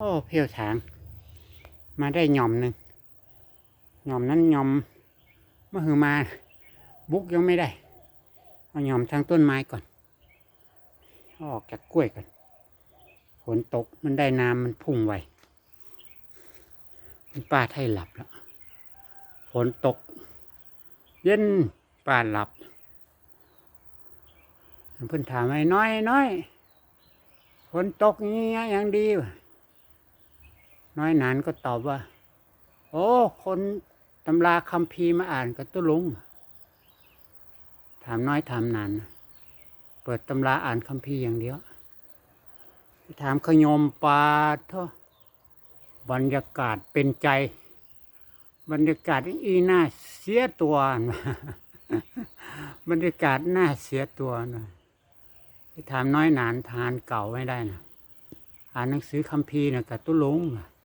โอ้เพียวฉาง มาได้หย่อมหนึ่งหย่อมนั้นหย่อมมื่อหือมา บุกยังไม่ได้เอาหย่อมทางต้นไม้ก่อน ออกจากกล้วยก่อนฝนตกมันได้น้ำมันพุ่งไวมันป้าไทยหลับแล้วฝนตก เย็นป้าหลับ เพิ่นถามไอ้น้อยน้อยฝนตกอย่างนี้ยังดีวะ น้อยหนานก็ตอบว่า โอ้ คนตำราคำพีมาอ่านกับตุลุง ถามน้อยถามนานเปิดตำราอ่านคำพีอย่างเดียว ถามขยมปาทบรรยากาศเป็นใจ บรรยากาศอีน่าเสียตัวนะบรรยากาศน่าเสียตัวนะถามน้อยหนานทานเก่าไม่ได้นะอ่านหนังสือคัมภีร์นะกับตุลุง